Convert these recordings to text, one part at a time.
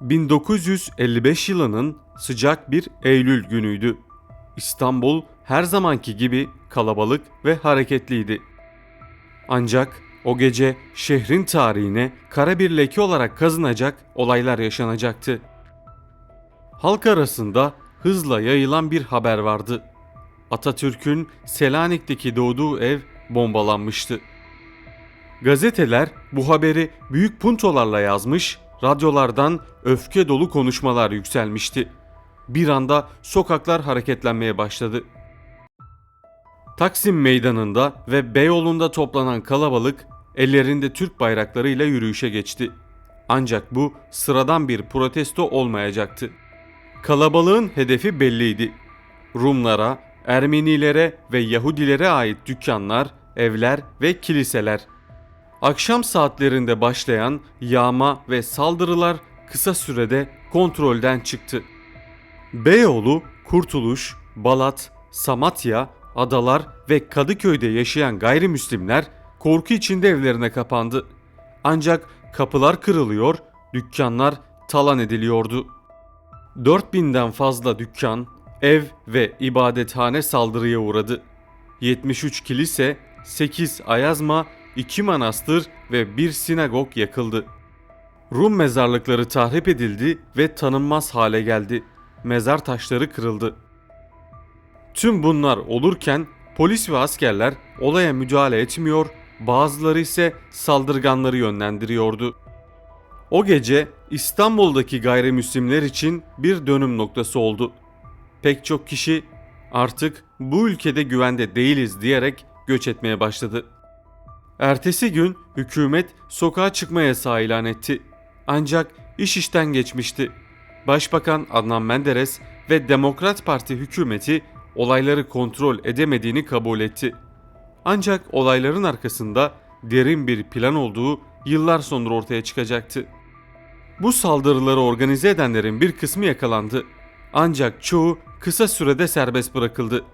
1955 yılının sıcak bir Eylül günüydü. İstanbul her zamanki gibi kalabalık ve hareketliydi. Ancak o gece şehrin tarihine kara bir leke olarak kazınacak olaylar yaşanacaktı. Halk arasında hızla yayılan bir haber vardı. Atatürk'ün Selanik'teki doğduğu ev bombalanmıştı. Gazeteler bu haberi büyük puntolarla yazmış, radyolardan öfke dolu konuşmalar yükselmişti. Bir anda sokaklar hareketlenmeye başladı. Taksim Meydanı'nda ve Beyoğlu'nda toplanan kalabalık ellerinde Türk bayraklarıyla yürüyüşe geçti. Ancak bu sıradan bir protesto olmayacaktı. Kalabalığın hedefi belliydi. Rumlara, Ermenilere ve Yahudilere ait dükkanlar, evler ve kiliseler. Akşam saatlerinde başlayan yağma ve saldırılar kısa sürede kontrolden çıktı. Beyoğlu, Kurtuluş, Balat, Samatya, Adalar ve Kadıköy'de yaşayan gayrimüslimler korku içinde evlerine kapandı. Ancak kapılar kırılıyor, dükkanlar talan ediliyordu. 4000'den fazla dükkan, ev ve ibadethane saldırıya uğradı. 73 kilise, 8 ayazma, 2 manastır ve bir sinagog yakıldı. Rum mezarlıkları tahrip edildi ve tanınmaz hale geldi. Mezar taşları kırıldı. Tüm bunlar olurken polis ve askerler olaya müdahale etmiyor, bazıları ise saldırganları yönlendiriyordu. O gece İstanbul'daki gayrimüslimler için bir dönüm noktası oldu. Pek çok kişi artık bu ülkede güvende değiliz diyerek göç etmeye başladı. Ertesi gün hükümet sokağa çıkma yasağı ilan etti. Ancak iş işten geçmişti. Başbakan Adnan Menderes ve Demokrat Parti hükümeti olayları kontrol edemediğini kabul etti. Ancak olayların arkasında derin bir plan olduğu yıllar sonra ortaya çıkacaktı. Bu saldırıları organize edenlerin bir kısmı yakalandı. Ancak çoğu kısa sürede serbest bırakıldı.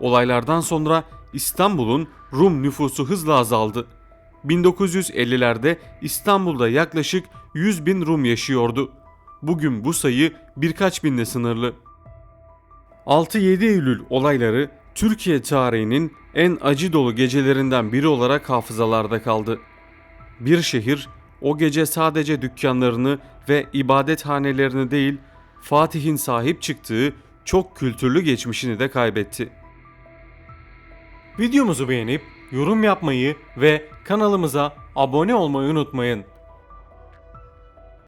Olaylardan sonra İstanbul'un Rum nüfusu hızla azaldı. 1950'lerde İstanbul'da yaklaşık 100 bin Rum yaşıyordu. Bugün bu sayı birkaç binle sınırlı. 6-7 Eylül olayları Türkiye tarihinin en acı dolu gecelerinden biri olarak hafızalarda kaldı. Bir şehir o gece sadece dükkanlarını ve ibadethanelerini değil, Fatih'in sahip çıktığı çok kültürlü geçmişini de kaybetti. Videomuzu beğenip yorum yapmayı ve kanalımıza abone olmayı unutmayın.